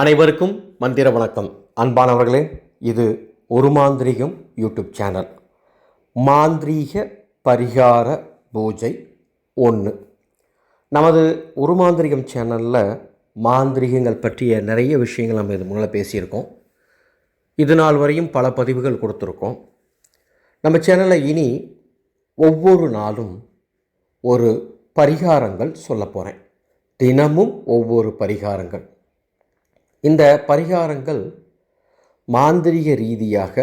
அனைவருக்கும் மந்திர வணக்கம். அன்பானவர்களே இது ஒரு மாந்திரிகம் யூடியூப் சேனல். மாந்திரீக பரிகார பூஜை ஒன்று நமது ஒரு மாந்திரிகம் சேனலில் மாந்திரிகங்கள் பற்றிய நிறைய விஷயங்கள் நம்ம இது முன்னால் பேசியிருக்கோம். இது நாள் வரையும் பல பதிவுகள் கொடுத்துருக்கோம். நம்ம சேனலில் இனி ஒவ்வொரு நாளும் ஒரு பரிகாரங்கள் சொல்ல போகிறேன் தினமும் ஒவ்வொரு பரிகாரங்கள். இந்த பரிகாரங்கள் மாந்திரிக ரீதியாக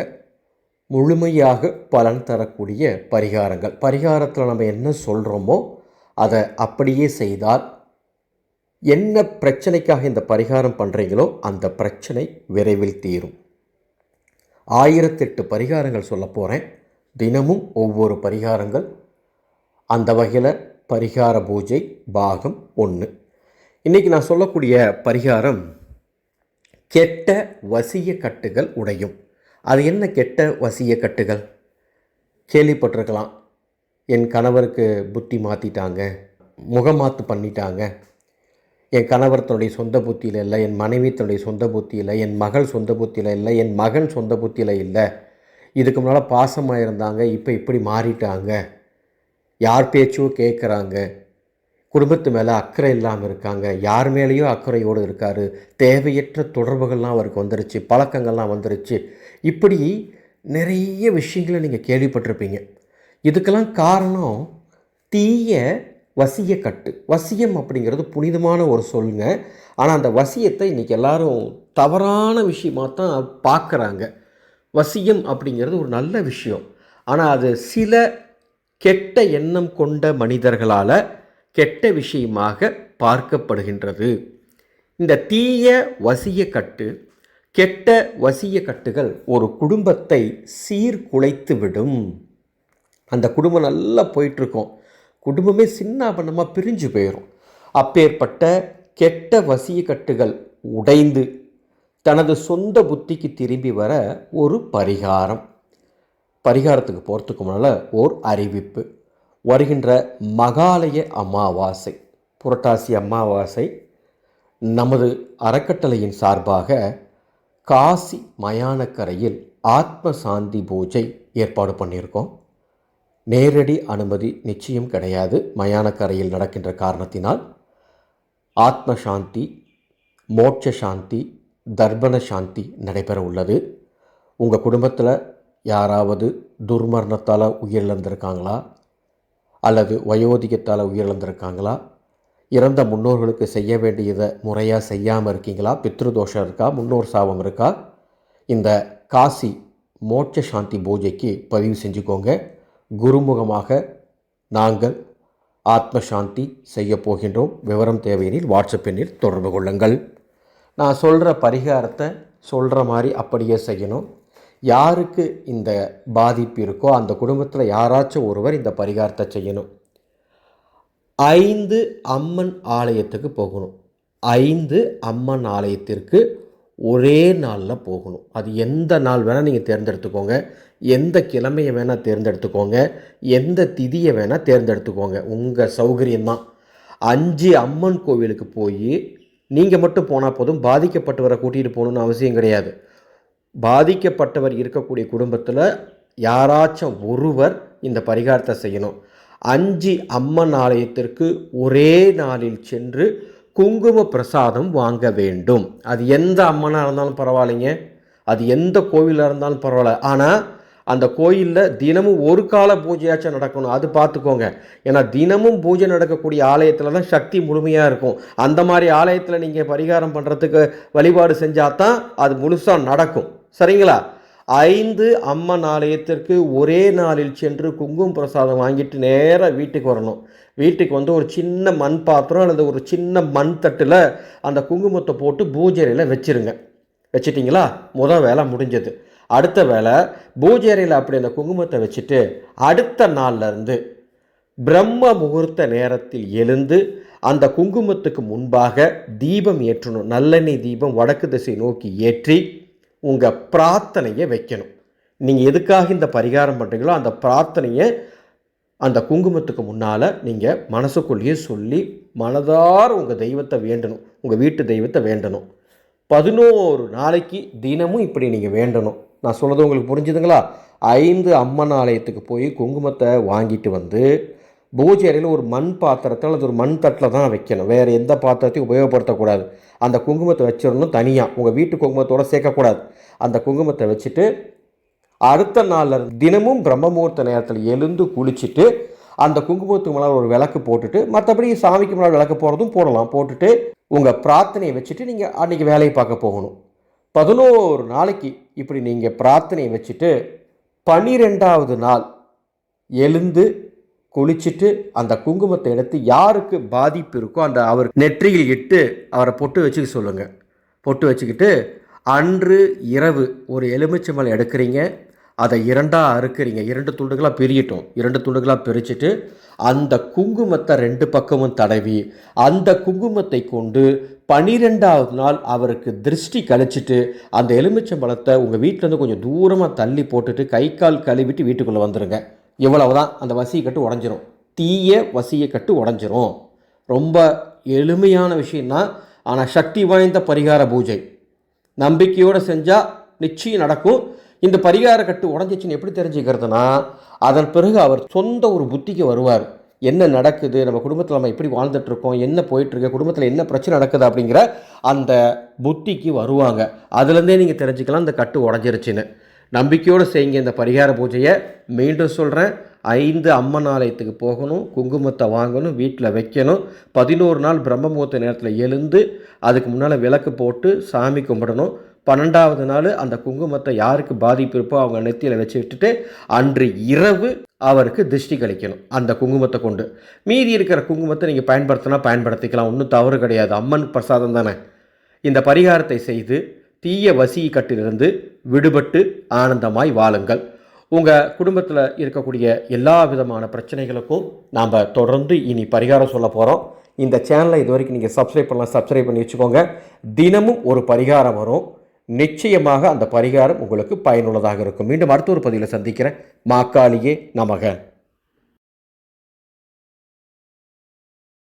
முழுமையாக பலன் தரக்கூடிய பரிகாரங்கள். பரிகாரத்தில் நம்ம என்ன சொல்கிறோமோ அதை அப்படியே செய்தால் என்ன பிரச்சனைக்காக இந்த பரிகாரம் பண்ணுறீங்களோ அந்த பிரச்சனை விரைவில் தீரும். ஆயிரத்தெட்டு பரிகாரங்கள் சொல்ல போகிறேன் தினமும் ஒவ்வொரு பரிகாரங்கள். அந்த வகையில் பரிகார பூஜை பாகம் ஒன்று இன்றைக்கி நான் சொல்லக்கூடிய பரிகாரம் கெட்ட வசிய கட்டுகள் உடையும். அது என்ன கெட்ட வசிய கட்டுகள்? கேள்விப்பட்டிருக்கலாம். என் கணவருக்கு புத்தி மாற்றிட்டாங்க முகமாத்து பண்ணிட்டாங்க. என் கணவர் தன்னுடைய சொந்த புத்தியில் இல்லை என் மனைவி தன்னுடைய சொந்த புத்தியில் என் மகள் சொந்த புத்தியில் இல்லை என் மகன் சொந்த புத்தியில் இல்லை. இதுக்கு முன்னால் பாசமாக இருந்தாங்க இப்போ இப்படி மாறிட்டாங்க. யார் பேச்சும் கேட்குறாங்க குடும்பத்து மேலே அக்கறை இல்லாமல் இருக்காங்க. யார் மேலேயோ அக்கறையோடு இருக்கார். தேவையற்ற தொடர்புகள்லாம் அவருக்கு வந்துருச்சு. பழக்கங்கள்லாம் வந்துருச்சு. இப்படி நிறைய விஷயங்களை நீங்கள் கேள்விப்பட்டிருப்பீங்க. இதுக்கெல்லாம் காரணம் தீய வசியக்கட்டு. வசியம் அப்படிங்கிறது புனிதமான ஒரு சொல்லுங்க. ஆனால் அந்த வசியத்தை இன்றைக்கி எல்லாரும் தவறான விஷயமாக தான் பார்க்குறாங்க வசியம் அப்படிங்கிறது ஒரு நல்ல விஷயம். ஆனால் அது சில கெட்ட எண்ணம் கொண்ட மனிதர்களால் கெட்ட விஷயமாக பார்க்கப்படுகின்றது. இந்த தீய வசிய கட்டு கெட்ட வசிய கட்டுகள் ஒரு குடும்பத்தை சீர்குலைத்து விடும் அந்த குடும்பம் நல்லா போயிட்டுருக்கும். குடும்பமே சின்ன பண்ணமாக பிரிஞ்சு போயிடும் அப்பேற்பட்ட கெட்ட வசிய கட்டுகள் உடைந்து தனது சொந்த புத்திக்கு திரும்பி வர ஒரு பரிகாரம். பரிகாரத்துக்கு போகிறதுக்கு முன்னால் ஓர் அறிவிப்பு. வருகின்ற மகாலய அமாவாசை புரட்டாசி அமாவாசை நமது அறக்கட்டளையின் சார்பாக காசி மயானக்கரையில் ஆத்ம சாந்தி பூஜை ஏற்பாடு பண்ணியிருக்கோம். நேரடி அனுமதி நிச்சயம் கிடையாது. மயானக்கரையில் நடக்கின்ற காரணத்தினால் ஆத்ம சாந்தி மோட்ச சாந்தி தர்பண சாந்தி நடைபெற உள்ளது. உங்கள் குடும்பத்தில் யாராவது துர்மரணத்தால் உயிரிழந்திருக்காங்களா? அல்லது வயோதிகத்தால் உயிரிழந்திருக்காங்களா? இறந்த முன்னோர்களுக்கு செய்ய வேண்டியதை முறையாக செய்யாமல் இருக்கீங்களா? பித்ருதோஷம் இருக்கா? முன்னோர் சாபம் இருக்கா? இந்த காசி மோட்ச சாந்தி பூஜைக்கு பதிவு செஞ்சுக்கோங்க. குருமுகமாக நாங்கள் ஆத்ம சாந்தி செய்ய போகின்றோம். விவரம் தேவையெனில் வாட்ஸ்அப் எண்ணில் தொடர்பு கொள்ளுங்கள். நான் சொல்கிற பரிகாரத்தை சொல்கிற மாதிரி அப்படியே செய்யணும். யாருக்கு இந்த பாதிப்பு இருக்கோ அந்த குடும்பத்தில் யாராச்சும் ஒருவர் இந்த பரிகாரத்தை செய்யணும். ஐந்து அம்மன் ஆலயத்துக்கு போகணும். ஐந்து அம்மன் ஆலயத்திற்கு ஒரே நாளில் போகணும். அது எந்த நாள் வேணால் நீங்கள் தேர்ந்தெடுத்துக்கோங்க. எந்த கிழமையை வேணால் தேர்ந்தெடுத்துக்கோங்க. எந்த திதியை வேணால் தேர்ந்தெடுத்துக்கோங்க. உங்கள் சௌகரியம்தான். அஞ்சு அம்மன் கோவிலுக்கு போய் நீங்கள் மட்டும் போனால் போதும். பாதிக்கப்பட்டவரை கூட்டிகிட்டு போகணுன்னு அவசியம் கிடையாது. பாதிக்கப்பட்டவர் இருக்கக்கூடிய குடும்பத்தில் யாராச்சும் ஒருவர் இந்த பரிகாரத்தை செய்யணும். அஞ்சு அம்மன் ஆலயத்திற்கு ஒரே நாளில் சென்று குங்கும பிரசாதம் வாங்க வேண்டும். அது எந்த அம்மனாக இருந்தாலும் பரவாயில்லைங்க. அது எந்த கோவிலாக இருந்தாலும் பரவாயில்ல. ஆனால் அந்த கோயிலில் தினமும் ஒரு கால பூஜையாச்சும் நடக்கணும். அது பார்த்துக்கோங்க. ஏன்னா தினமும் பூஜை நடக்கக்கூடிய ஆலயத்தில் தான் சக்தி முழுமையாக இருக்கும். அந்த மாதிரி ஆலயத்தில் நீங்கள் பரிகாரம் பண்ணுறதுக்கு வழிபாடு செஞ்சால் தான் அது முழுசாக நடக்கும். சரிங்களா? ஐந்து அம்மன் ஆலயத்திற்கு ஒரே நாளில் சென்று குங்குமம் பிரசாதம் வாங்கிட்டு நேராக வீட்டுக்கு வரணும். வீட்டுக்கு வந்து ஒரு சின்ன மண் பாத்திரம் அல்லது ஒரு சின்ன மண் தட்டில் அந்த குங்குமத்தை போட்டு பூஜையில் வச்சுருங்க. வச்சிட்டிங்களா? முதல் வேலை முடிஞ்சது. அடுத்த வேலை பூஜை அப்படி அந்த குங்குமத்தை வச்சுட்டு அடுத்த நாள்லேருந்து பிரம்ம முகூர்த்த நேரத்தில் எழுந்து அந்த குங்குமத்துக்கு முன்பாக தீபம் ஏற்றணும். நல்லெண்ணெய் தீபம் வடக்கு திசை நோக்கி ஏற்றி உங்கள் பிரார்த்தனையை வைக்கணும். நீங்கள் எதுக்காக இந்த பரிகாரம் பண்ணுறீங்களோ அந்த பிரார்த்தனையை அந்த குங்குமத்துக்கு முன்னால் நீங்கள் மனசுக்குள்ளேயே சொல்லி மனதார உங்கள் தெய்வத்தை வேண்டணும். உங்கள் வீட்டு தெய்வத்தை வேண்டணும். பதினோரு நாளைக்கு தினமும் இப்படி நீங்கள் வேண்டணும். நான் சொல்கிறது உங்களுக்கு புரிஞ்சுதுங்களா? ஐந்து அம்மன் ஆலயத்துக்கு போய் குங்குமத்தை வாங்கிட்டு வந்து பூஜை அறையில் ஒரு மண் பாத்திரத்தில் அல்லது ஒரு மண் தட்டில் தான் வைக்கணும். வேறு எந்த பாத்திரத்தையும் உபயோகப்படுத்தக்கூடாது. அந்த குங்குமத்தை வச்சிடணும் தனியாக உங்கள் வீட்டு குங்குமத்தோட சேர்க்கக்கூடாது. அந்த குங்குமத்தை வச்சுட்டு அடுத்த நாளில் தினமும் பிரம்ம முகூர்த்த நேரத்தில் எழுந்து குளிச்சுட்டு அந்த குங்குமத்துக்கு மேலே ஒரு விளக்கு போட்டுட்டு மற்றபடி சாமிக்கு முன்னால் விளக்கு போகிறதும் போடலாம். போட்டுட்டு உங்கள் பிரார்த்தனையை வச்சுட்டு நீங்கள் அன்றைக்கி வேலையை பார்க்க போகணும். பதினோரு நாளைக்கு இப்படி நீங்கள் பிரார்த்தனையை வச்சுட்டு பன்னிரெண்டாவது நாள் எழுந்து குளிச்சுட்டு அந்த குங்குமத்தை எடுத்து யாருக்கு பாதிப்பு இருக்கோ அந்த அவர் நெற்றியில் இட்டு அவரை பொட்டு வச்சுக்க சொல்லுங்கள் பொட்டு வச்சுக்கிட்டு அன்று இரவு ஒரு எலுமிச்சம்பழம் எடுக்கிறீங்க அதை இரண்டாக அறுக்கிறீங்க. இரண்டு துண்டுகளாக பிரியட்டும். இரண்டு துண்டுகளாக பிரிச்சுட்டு அந்த குங்குமத்தை ரெண்டு பக்கமும் தடவி அந்த குங்குமத்தை கொண்டு பனிரெண்டாவது நாள் அவருக்கு திருஷ்டி கழிச்சிட்டு அந்த எலுமிச்சம்பழத்தை உங்கள் வீட்டிலேருந்து கொஞ்சம் தூரமாக தள்ளி போட்டுட்டு கை கால் கழுவிட்டு வீட்டுக்குள்ளே வந்துடுங்க இவ்வளவுதான். அந்த வசியை கட்டு உடஞ்சிரும். தீய வசியை கட்டு உடஞ்சிரும். ரொம்ப எளிமையான விஷயம்னா ஆனால் சக்தி வாய்ந்த பரிகார பூஜை. நம்பிக்கையோடு செஞ்சால் நிச்சயம் நடக்கும். இந்த பரிகார கட்டு உடஞ்சிச்சின்னு எப்படி தெரிஞ்சுக்கிறதுனா அதன் பிறகு அவர் சொந்த ஒரு புத்திக்கு வருவார். என்ன நடக்குது நம்ம குடும்பத்தில் நம்ம எப்படி வாழ்ந்துட்டு இருக்கோம் என்ன போயிட்டுருக்கு குடும்பத்தில் என்ன பிரச்சனை நடக்குது அப்படிங்கிற அந்த புத்திக்கு வருவாங்க. அதுலேருந்தே நீங்கள் தெரிஞ்சுக்கலாம் இந்த கட்டு உடஞ்சிருச்சுன்னு. நம்பிக்கையோடு செய்யுங்க இந்த பரிகார பூஜையை. மீண்டும் சொல்கிறேன் ஐந்து அம்மன் ஆலயத்துக்கு போகணும் குங்குமத்தை வாங்கணும் வீட்டில் வைக்கணும். பதினோரு நாள் பிரம்ம முகூர்த்த நேரத்தில் எழுந்து அதுக்கு முன்னால் விளக்கு போட்டு சாமி கும்பிடணும். பன்னெண்டாவது நாள் அந்த குங்குமத்தை யாருக்கு பாதிப்பு இருப்போ அவங்க நெத்தியில் வச்சு விட்டுட்டு அன்று இரவு அவருக்கு திருஷ்டி கழிக்கணும் அந்த குங்குமத்தை கொண்டு. மீதி இருக்கிற குங்குமத்தை நீங்கள் பயன்படுத்தினா பயன்படுத்திக்கலாம். ஒன்றும் தவறு கிடையாது. அம்மன் பிரசாதம் தானே. இந்த பரிகாரத்தை செய்து தீய வசி கட்டிலிருந்து விடுபட்டு ஆனந்தமாய் வாழுங்கள். உங்கள் குடும்பத்தில் இருக்கக்கூடிய எல்லா விதமான பிரச்சனைகளுக்கும் நாம் தொடர்ந்து இனி பரிகாரம் சொல்ல போகிறோம் இந்த சேனலை இது வரைக்கும் நீங்கள் சப்ஸ்கிரைப் பண்ணலாம் சப்ஸ்கிரைப் பண்ணி வச்சுக்கோங்க. தினமும் ஒரு பரிகாரம் வரும். நிச்சயமாக அந்த பரிகாரம் உங்களுக்கு பயனுள்ளதாக இருக்கும். மீண்டும் அடுத்த ஒரு பதிவில் சந்திக்கிறேன். மாக்காளியே நமக.